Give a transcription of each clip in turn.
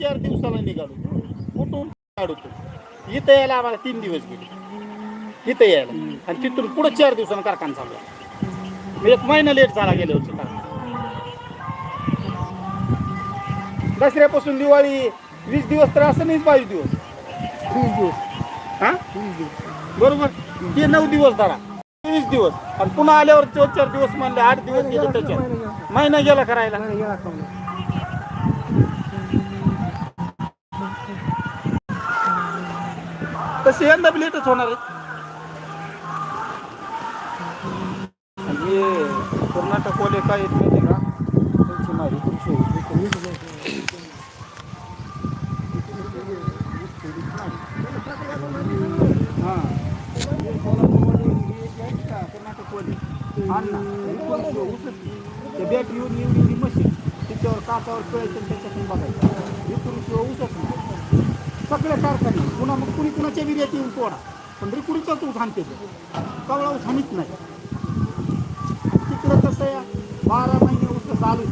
चार दिवसाला निघालो. कुठून काढतो? इथं यायला आम्हाला तीन दिवस गेले. इथं यायला. आणि तिथून पुढे चार दिवसानं कारखाना चालू आहे. मी एक महिना लेट झाला गेले होते कारखाना. दसऱ्यापासून दिवाळी वीस दिवस तर असं नाही बावीस दिवस. वीस दिवस. हा? बरोबर? ते नऊ दिवस धरा. वीस दिवस. आणि पुन्हा आल्यावर चार दिवस म्हणले आठ दिवस गेले त्याच्यात. महिना गेला करायला नाही यंदा बी लेटच होणार आहे आणि हे कर्नाटकवाले काय येत माहिती का त्यांची माझी कृषी होती. हा. कर्नाटकवाले. अण्णा. ते बॅटरी येऊन एवढी मशीन त्याच्यावर काचावर कळायचं त्याच्यातून बघायचं हे कृषी ऊसच नाही सगळे कारखाने पुन्हा मग कुणी कुणाच्या विर्यात येऊन तोडा. पण रिकुडीचाच ऊस आणते ते. कवळा ऊस नाही. तिकडं कसं या? बारा महिने ऊस चालू.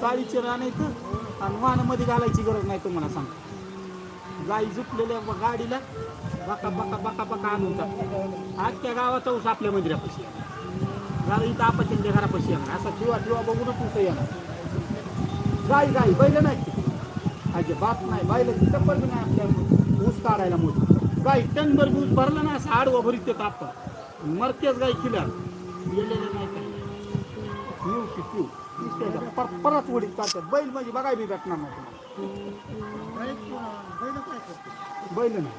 साडीचे राहण्याचं आणि वाहनामध्ये घालायची गरज नाही तुम्हाला सांग गाई झुकलेल्या गाडीला बका बका बका बका आणून टाकतात. आजच्या गावाचा ऊस आपल्या मंदिरापाशी गाडी इथं आपत्यांच्या घरापाशी येणार. असा किंवा किंवा बघूनच ऊस येणार. गाई गाई बैल नाही. ती. अजिबात नाही बैलाची चप्पल बी नाही आपल्या ऊस काढायला मोठी. गाई टनभर ऊस भरला ना असं आडवा भरीत ते तापतात मरतेच गाई किल्या गेलेल्या नाही पिऊ की पिऊ. पर परत उडीत काढतात. बैल म्हणजे बघाय बी भेटणार नाही बैल नाही.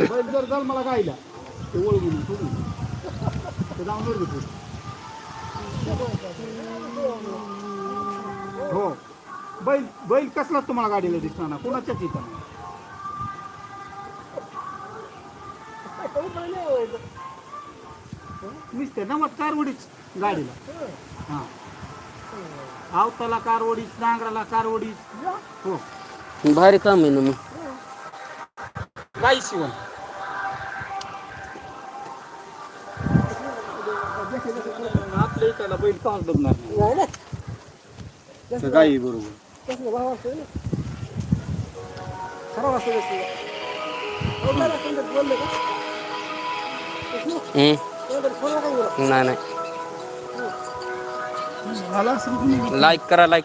बैल जर जर मला गायला ते ओळखून सोडून ते जाऊन वर हो. बैल बैल कसलाच तुम्हाला गाडीला दिसणार ना? कोणाच्याच इथं नाही. नुसते नमत कारवडीच गाडीला. हा. आवताला कारवडीच नांगराला कारवडीच. हो. भारी काम आहे ना मग. गाई शिवण? आपल्या इकडला बैल काच दबणार नाही. गाई बरोबर. कसलं भाव असतो ना? खराब असतो कसं हो, मला समजत बोललं का? हम्म. कोणातरी फोन नका घेऊ. नाही नाही. झाला असेल की नाही? लाईक करा लाईक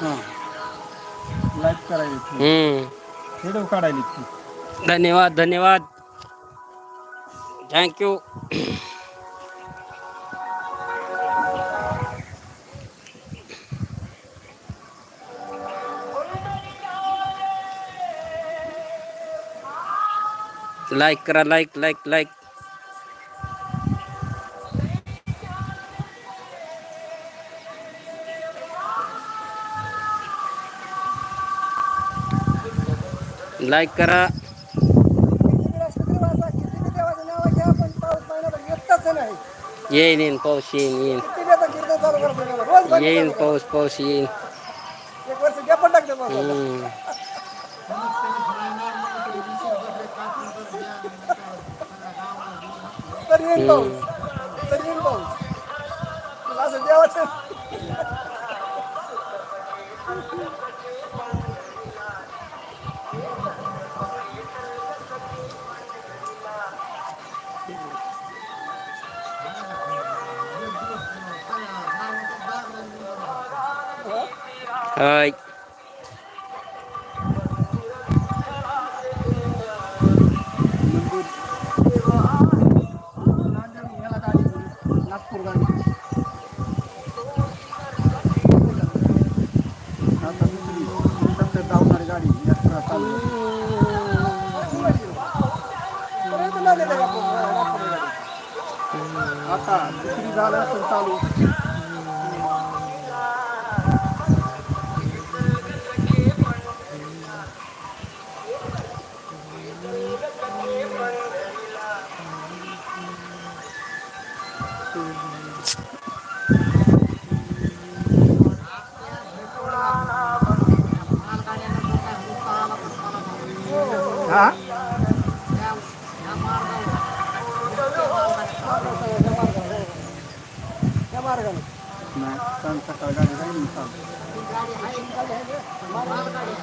हा. लाईक करायची हम्म. व्हिडिओ काढायला ती धन्यवाद धन्यवाद. थँक्यू लाईक करा लाईक लाईक लाईक लाईक करा. येईन येईन पाऊस येईन येईन. येईन पाऊस पाऊस येईन. करतो. एक वर्ष गॅप पण टाकते पावसाला. हम्म. गाडी जाईल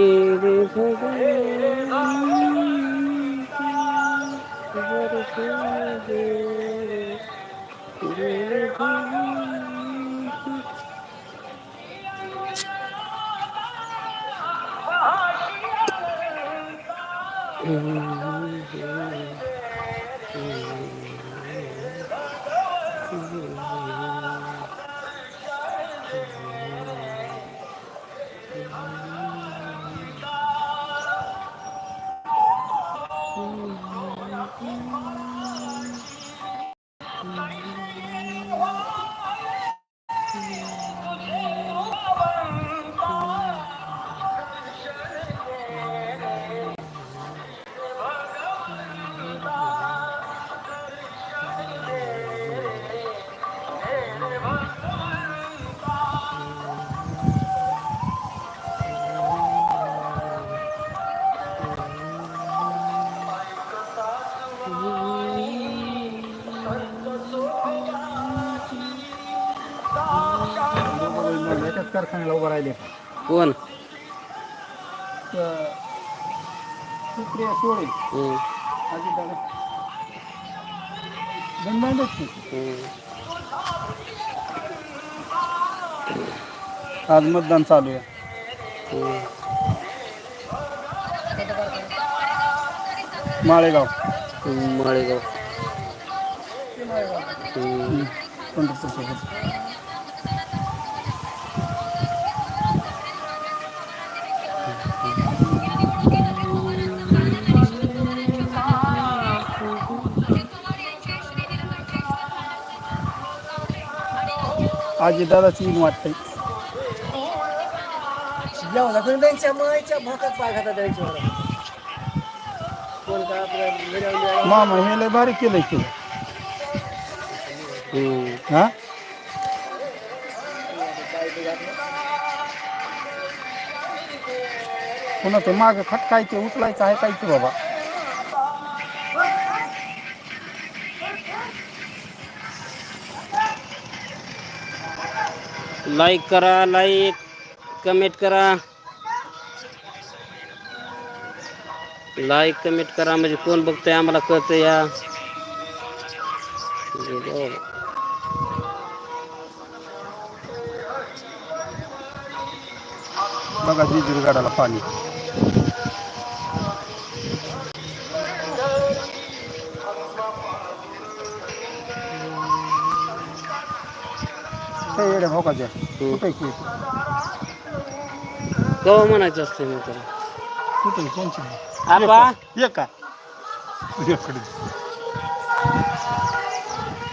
ना सांग कोण सुप्रिया सोळे हम्म, आजी दादा गंधांडच की हम्म. आज मतदान चालू आहे. माळेगाव हम्म, माळेगाव हम्म. पंढरपूर सोबत काय आपलं मिळवलं मामा हे लय भारी केलंय की. हा? पुन्हा ते माग खट काय ते उचलायचं आहे काय ते बाबा. लाईक करा लाईक कमेंट करा. लाईक कमेंट करा. म्हणजे कोण बघतंय आम्हाला कळतं या. बघा जिजूर गाडाला पाणी. हे येड्या भोकाच्या कुठे की? कवा म्हणायचं असते मग त्याला कुठे? कोणची? आपा? ये का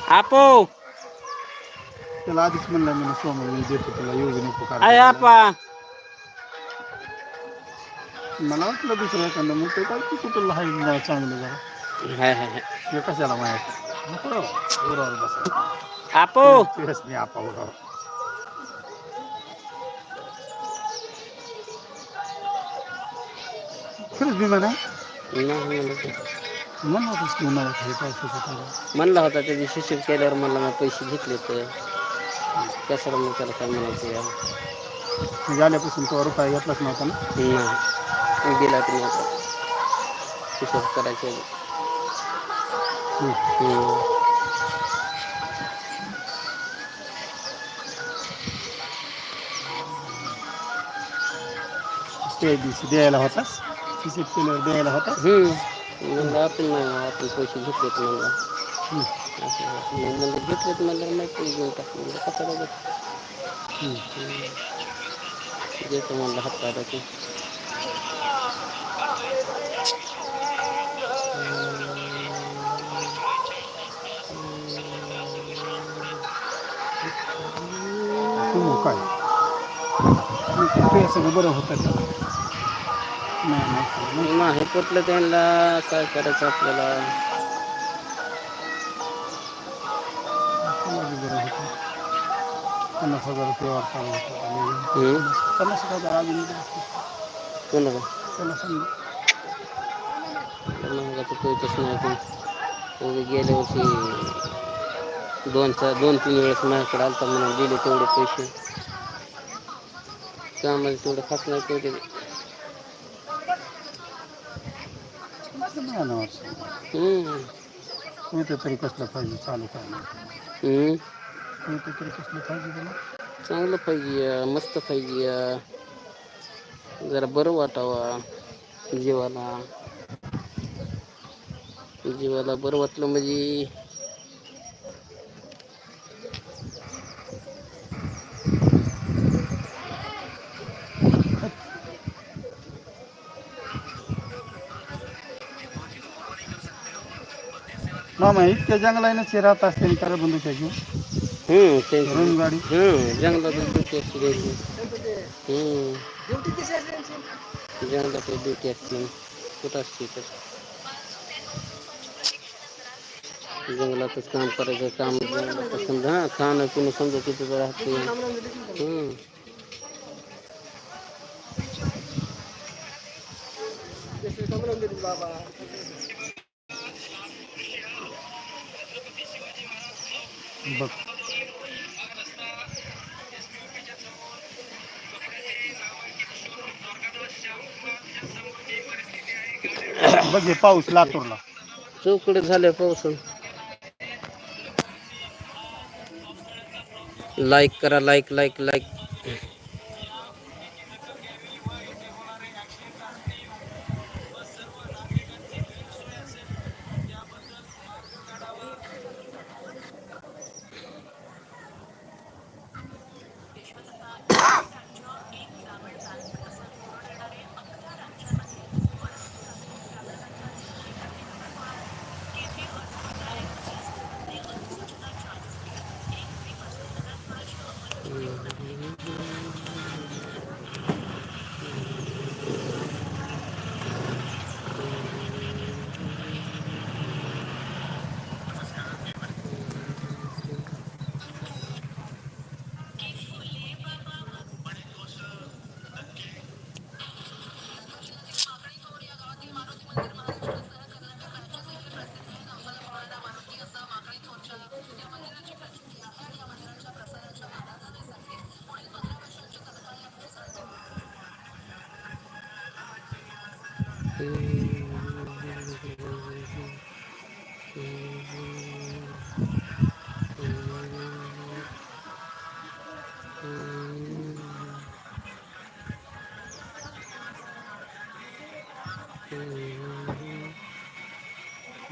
आपो. त्याला आधीच म्हणलं मी सोमवार मी देतो तुला येऊ नको आय काढायला. आपा. मला वाटलं दुसरं एखादं मग ते काय तू कुठं लहान चांगलं जरा. हाय हाय हाय. हे कशाला माहिती? नको राव. उरावर बसा. आपो। तेच मी आपा उरावर खरंच विमान आहे नाही म्हणलं ते. म्हणलं होतंस की उन्हाळ्यात हे पावसाचं काय म्हणला होता त्या दिवशी शिक्षण केल्यावर म्हणला मी पैसे घेतले तर कशाला मग त्याला काय म्हणायचं या? म्हणजे आल्यापासून तो रुपया घेतलाच नव्हता ना? नाही. दिला तुम्ही आता करायचे. हम्म. ते दिवशी द्यायला होतास हिशेब केल्यावर द्यायला होतास हम्म. म्हणलं आपण नाही आपण पैसे घेतलेत म्हणलं हम्म. असं असं. मग म्हणलं घेतलेत म्हणलं नाही पैसे घेऊन टाक म्हणलं कशाला घेत हम्म. देतो म्हणलं हप्ता की तू मग काय ते सगळं बरं होतं का? नाही नाही. पटलं त्यांना? काय करायचं आपल्याला? बरं होतं. पन्नास हजार रुपये हम्म. पन्नास हजार अजून. कोणाला? सांगा महागाचं कळतच नाही पण उगी गेल्या वर्षी दोन चार दोन तीन वेळेस माझ्याकडे आलता म्हणून दिले तेवढे पैसे. कामाला तेवढे खास हम्म. इथं तरी कसलं पाहिजे चालू. इथं तरी कसलं पाहिजे तुला चांगलं पाहिजे मस्त पाहिजे जरा बरं वाटावा जीवाला. जीवाला बरं वाटलं म्हणजे मामा इतक्या जंगलानंच हे राहत असते आणि त्याला बंदूक घेऊन हम्म त्यांची रण गाडी. हम्म जंगलात ड्युटी असते द्यायची हम्म. त्यांची? जंगलात ड्युटी असते कुठं असते तर जंगलातच काम करायचं काम जंगलात समजा हा खाणं पिणं समजा तिथं राहते. हम्म. देतील बाबा बघ. बघ हे पाऊस लातूरला. चौकडे झाले पाऊस लाईक करा like like like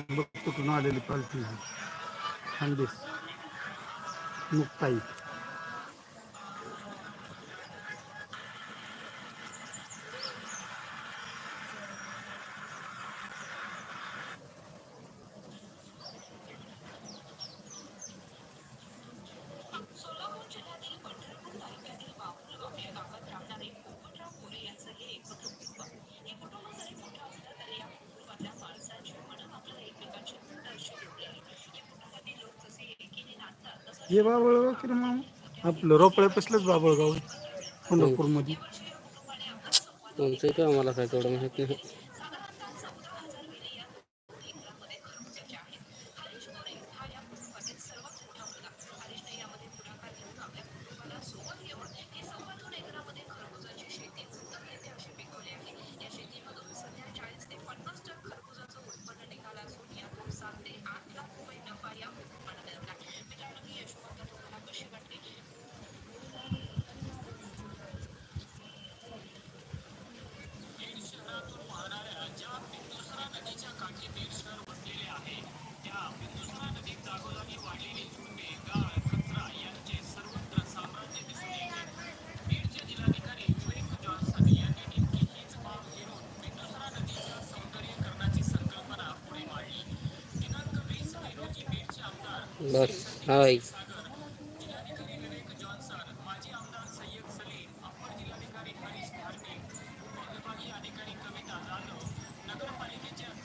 Look to not really and this. Muktai. हे बाबळगाव की रे मामा आपलं रोपळ्यापासलंच बाबळगाव आहे. पंढरपूरमध्ये तुमचं का मला काय तेवढं माहीत नाही